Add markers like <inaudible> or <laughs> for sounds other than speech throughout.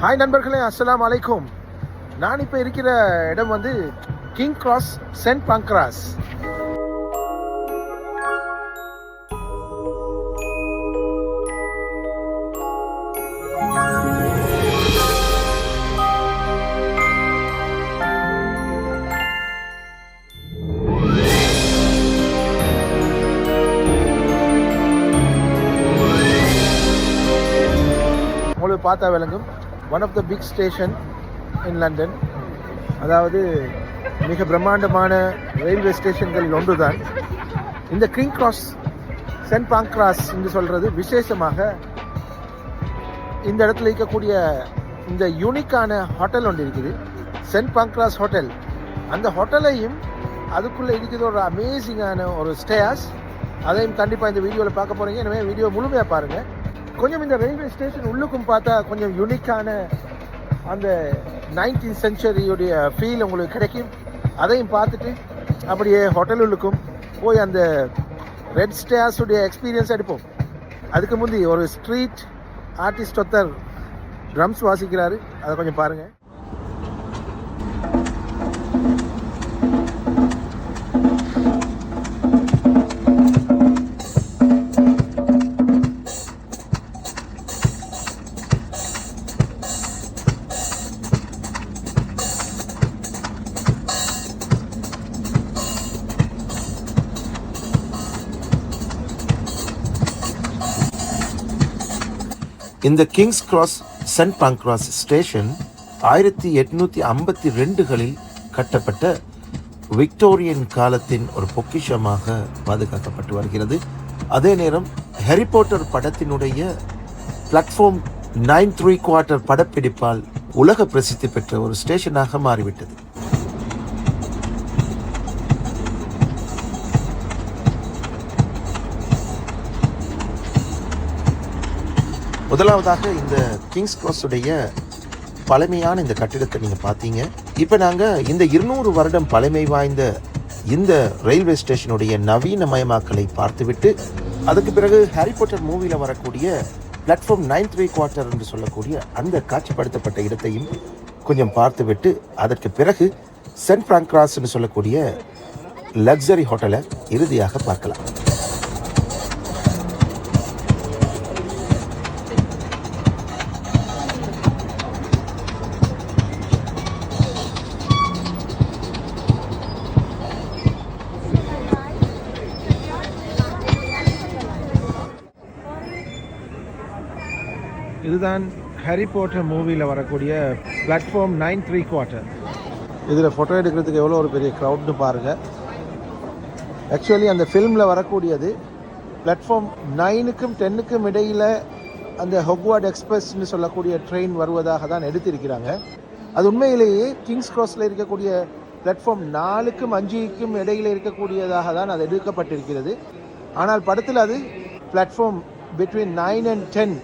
Hi நண்பர்களே அஸ்லாம் அலைக்கும். நான் இப்போ இருக்கிற இடம் வந்து கிங் கிராஸ் சென்ட் பங்க்ராஸ் உங்களுக்கு பார்த்தா விளங்கும். One of the big station in London அதாவது மிக பிரம்மாண்டமான ரயில்வே ஸ்டேஷன்களில் ஒன்றுதான். இந்த கிங் கிராஸ் சென்ட் பாங்க்ராஸ் என்று சொல்கிறது விசேஷமாக இந்த இடத்துல இருக்கக்கூடிய இந்த யூனிக்கான ஹோட்டல் ஒன்று இருக்குது. சென்ட் பாங்க்ராஸ் ஹோட்டல் அந்த ஹோட்டலையும் அதுக்குள்ளே இருக்குது ஒரு அமேசிங்கான ஒரு ஸ்டேஸ் அதையும் கண்டிப்பாக இந்த வீடியோவில் பார்க்க போகிறீங்க எனவே வீடியோ முழுமையாக பாருங்கள் கொஞ்சம் இந்த ரயில்வே ஸ்டேஷன் உள்ளுக்கும் பார்த்தா கொஞ்சம் யூனிக்கான அந்த நைன்டீன் சென்ச்சுரியுடைய ஃபீல் உங்களுக்கு கிடைக்கும். அதையும் பார்த்துட்டு அப்படியே ஹோட்டல் உள்ளுக்கும் போய் அந்த ரெட் ஸ்டேர்ஸுடைய எக்ஸ்பீரியன்ஸ் எடுப்போம். அதுக்கு முந்தி ஒரு ஸ்ட்ரீட் ஆர்டிஸ்ட் ஒருத்தர் ட்ரம்ஸ் வாசிக்கிறாரு. அதை கொஞ்சம் பாருங்கள் இந்த King's Cross Saint Pancras station ஆயிரத்தி எட்நூத்தி ஐம்பத்தி ரெண்டுகளில் கட்டப்பட்ட விக்டோரியன் காலத்தின் ஒரு பொக்கிஷமாக பாதுகாக்கப்பட்டு வருகிறது. அதே நேரம் ஹெரிபோட்டர் படத்தினுடைய பிளாட்ஃபார்ம் நைன் த்ரீ குவார்ட்டர் படப்பிடிப்பால் உலக பிரசித்தி பெற்ற ஒரு ஸ்டேஷனாக மாறிவிட்டது. முதலாவதாக இந்த கிங்ஸ் கிராஸுடைய பழமையான இந்த கட்டிடத்தை நீங்கள் பார்த்தீங்க. இப்போ நாங்கள் இந்த இருநூறு வருடம் பழமை வாய்ந்த இந்த ரயில்வே ஸ்டேஷனுடைய நவீனமயமாக்கலை பார்த்துவிட்டு அதுக்கு பிறகு ஹாரி பாட்டர் மூவியில் வரக்கூடிய பிளாட்ஃபார்ம் நைன் த்ரீ குவார்ட்டர் என்று சொல்லக்கூடிய அந்த காட்சிப்படுத்தப்பட்ட இடத்தையும் கொஞ்சம் பார்த்துவிட்டு அதற்கு பிறகு சென்ட் பிராங்க்ராஸ்ன்னு சொல்லக்கூடிய லக்ஸரி ஹோட்டலை இறுதியாக பார்க்கலாம். இதுதான் ஹாரி போட்டர் மூவியில் வரக்கூடிய பிளாட்ஃபார்ம் நைன் த்ரீ குவார்ட்டர் இதில் ஃபோட்டோ எடுக்கிறதுக்கு எவ்வளோ ஒரு பெரிய க்ரௌட்னு பாருங்கள் ஆக்சுவலி அந்த ஃபிலிமில் வரக்கூடியது பிளாட்ஃபார்ம் நைனுக்கும் டென்னுக்கும் இடையில் அந்த ஹொக்வார்ட் எக்ஸ்பிரஸ்ன்னு சொல்லக்கூடிய ட்ரெயின் வருவதாக தான் எடுத்திருக்கிறாங்க. அது உண்மையிலேயே கிங்ஸ் கிராஸில் இருக்கக்கூடிய பிளாட்ஃபார்ம் நாலுக்கும் அஞ்சுக்கும் இடையில் இருக்கக்கூடியதாக தான் அது எடுக்கப்பட்டிருக்கிறது. ஆனால் படத்தில் அது platform between nine and ten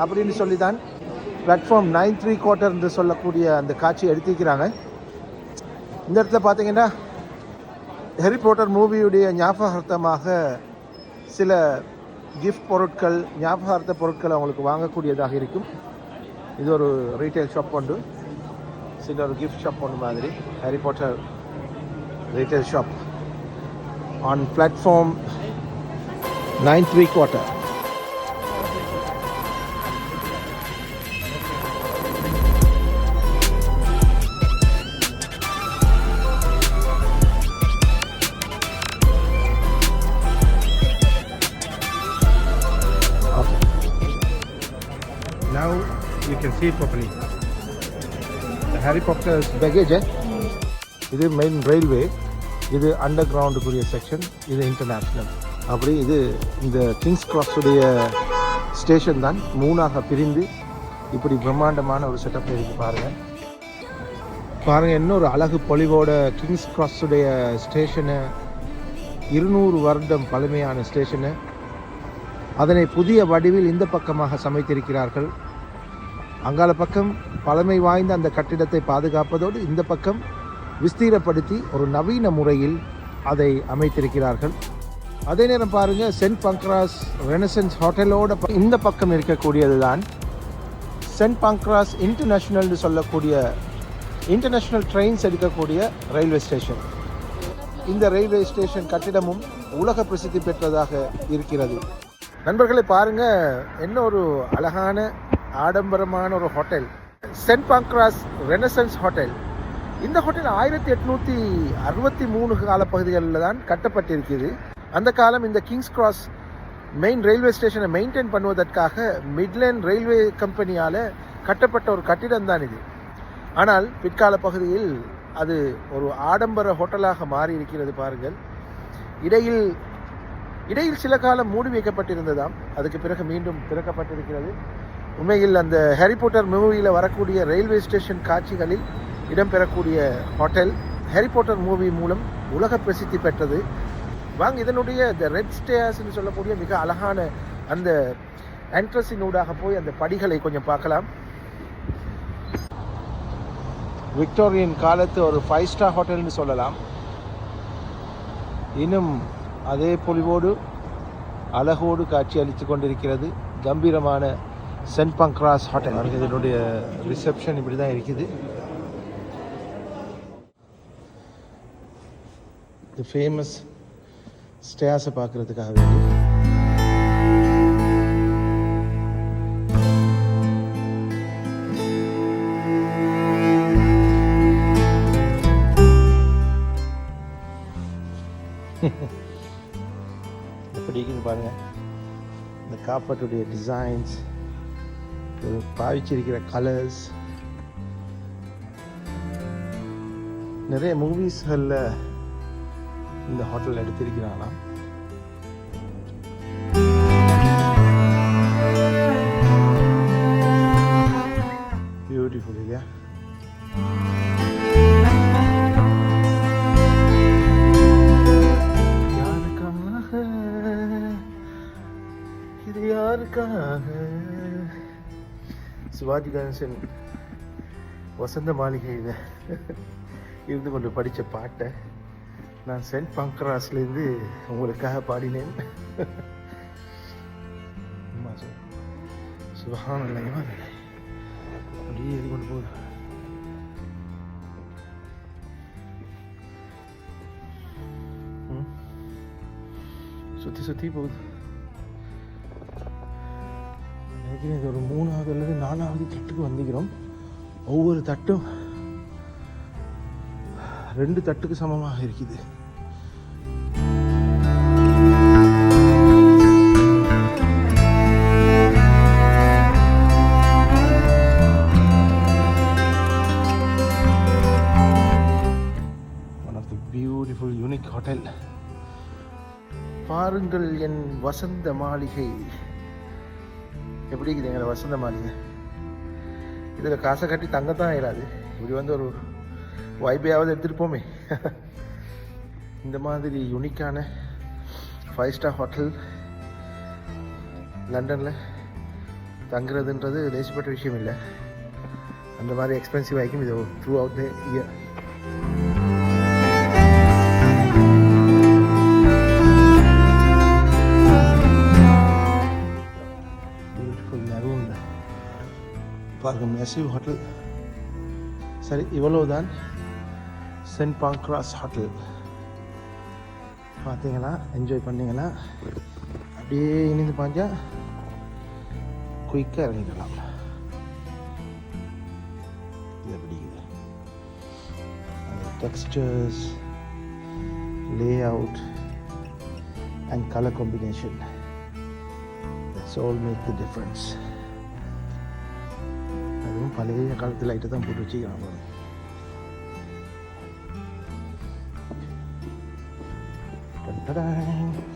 அப்படின்னு சொல்லி தான் பிளாட்ஃபார்ம் நைன் த்ரீ குவார்ட்டர் என்று சொல்லக்கூடிய அந்த காட்சி எடுத்திருக்கிறாங்க. இந்த இடத்துல பார்த்தீங்கன்னா ஹெரி போட்டர் மூவியுடைய ஞாபகார்த்தமாக சில கிஃப்ட் பொருட்கள் ஞாபகார்த்த பொருட்கள் அவங்களுக்கு வாங்கக்கூடியதாக இருக்கும். இது ஒரு ரீட்டைல் ஷாப் ஒன்று. சில ஒரு கிஃப்ட் ஷாப் ஒன்று மாதிரி. Harry Potter retail shop on platform nine three quarter can see properly. The Harry Potter's baggage, eh? இது மெயின் ரயில்வே இது அண்டர் கிரவுண்டுக்குரிய செக்ஷன் இது இன்டர்நேஷ்னல் அப்படி இது இந்த கிங்ஸ் கிராஸுடைய ஸ்டேஷன் தான் மூணாக பிரிந்து இப்படி பிரம்மாண்டமான ஒரு செட்டப் இருக்கு பாருங்க. பாருங்க இன்னொரு அழகு பொலிவோட கிங்ஸ் கிராஸுடைய ஸ்டேஷனை இருநூறு வருடம் பழமையான ஸ்டேஷனை அதனை புதிய வடிவில் இந்த பக்கமாக சமைத்திருக்கிறார்கள். அங்கால பக்கம் பழமை வாய்ந்த அந்த கட்டிடத்தை பாதுகாப்பதோடு இந்த பக்கம் விஸ்தீரப்படுத்தி ஒரு நவீன முறையில் அதை அமைத்திருக்கிறார்கள். அதே நேரம் பாருங்கள் சென்ட் பங்க்ராஸ் ரெனசன்ஸ் ஹோட்டலோட இந்த பக்கம் இருக்கக்கூடியது தான் சென்ட் பங்க்ராஸ் இன்டர்நேஷ்னல்னு சொல்லக்கூடிய இன்டர்நேஷ்னல் ட்ரெயின்ஸ் எடுக்கக்கூடிய ரயில்வே ஸ்டேஷன். இந்த ரயில்வே ஸ்டேஷன் கட்டிடமும் உலக பிரசித்தி பெற்றதாக இருக்கிறது. நண்பர்களை பாருங்கள் என்ன ஒரு அழகான ஆடம்பரமான ஒரு hotel Saint Pancras Renaissance hotel. இந்த ஹோட்டல் ஆயிரத்தி எட்நூற்றி அறுபத்தி மூணு காலப்பகுதிகளில் தான் கட்டப்பட்டிருக்குது அந்த காலம் இந்த கிங்ஸ் கிராஸ் மெயின் ரயில்வே ஸ்டேஷனை மெயின்டைன் பண்ணுவதற்காக மிட்லேண்ட் ரயில்வே கம்பெனியால் கட்டப்பட்ட ஒரு கட்டிடம் தான் இது. ஆனால் பிற்கால பகுதியில் அது ஒரு ஆடம்பர ஹோட்டலாக மாறி இருக்கிறது பாருங்கள். இடையில் இடையில் சில காலம் மூடி வைக்கப்பட்டிருந்ததாம். அதுக்கு பிறகு மீண்டும் திறக்கப்பட்டிருக்கிறது. உண்மையில் அந்த ஹாரி போட்டர் மூவியில் வரக்கூடிய ரயில்வே ஸ்டேஷன் காட்சிகளில் இடம்பெறக்கூடிய ஹோட்டல் ஹாரி போட்டர் மூவி மூலம் உலக பிரசித்தி பெற்றது. வாங்க இதனுடைய இந்த ரெட் ஸ்டேர்ஸ்னு சொல்லக்கூடிய மிக அழகான அந்த என்ட்ரஸின் ஊடாக போய் அந்த படிகளை கொஞ்சம் பார்க்கலாம். விக்டோரியன் காலத்து ஒரு ஃபைவ் ஸ்டார் ஹோட்டல்னு சொல்லலாம். இன்னும் அதே பொலிவோடு அழகோடு காட்சி அளித்து கொண்டிருக்கிறது. கம்பீரமான சென்ட் பங்க்ராஸ் ஹோட்டல் இதனுடைய ரிசப்ஷன் இப்படி தான் இருக்குது. இது ஃபேமஸ் ஸ்டேஸை பார்க்குறதுக்காக வேண்டி. <laughs> எப்படி இருக்குன்னு பாருங்க. இந்த காப்பட்டுடைய டிசைன்ஸ் பாவிச்சிருக்கிற கலர்ஸ் நிறைய மூவிஸ்களில் இந்த ஹோட்டல் எடுத்திருக்கிறாங்களாம் பியூட்டிஃபுல் இல்லையா? சிவாஜி கணேசன் வசந்த மாளிகையில் இருந்து கொண்டு படித்த பாட்டை நான் சென்ட் பங்க்ராஸ்லேருந்து உங்களுக்காக பாடினேன். அம்மா சொல் சுபகான அப்படியே இது கொண்டு போகுது. சுற்றி சுற்றி போகுது. நினைக்கிறேன். இது ஒரு மூணாவது அல்லது நாலாவது தட்டுக்கு வந்திருக்கிறோம். ஒவ்வொரு தட்டும் ரெண்டு தட்டுக்கு சமமாக இருக்குது. ஆஃப் பியூட்டிஃபுல் யூனிக் ஹோட்டல் பாருங்கள் என் வசந்த மாளிகை. எப்படி இருக்குது எங்களை வசந்த மாளிகை இதில் காசை கட்டி தங்கத்தான் ஆயிடாது இப்படி வந்து ஒரு வாய்ப்பையாவது எடுத்துகிட்டு போமே. <laughs> இந்த மாதிரி யூனிக்கான ஃபைவ் ஸ்டார் ஹோட்டல் லண்டனில் தங்குறதுன்றது லேசிப்பட்ட விஷயம் இல்லை. அந்த மாதிரி எக்ஸ்பென்சிவ் ஆகிக்கும் இது த்ரூ அவுட் த இயர் பாருங்க மெசிவ் ஹோட்டல் சரி இவ்வளவுதான். சென்ட் பாங்க்ராஸ் ஹோட்டல் பார்த்தீங்களா என்ஜாய் பண்ணிங்களா? அப்படியே இணைந்து பாஞ்சா குயிக்காக இறங்கிடலாம். இது எப்படி textures layout and colour combination that's all make the difference அதுவும் பழைய காலத்து லைட்டை தான் போட்டு வச்சுக்கிறாங்க பாருங்க. டன் டடாங்.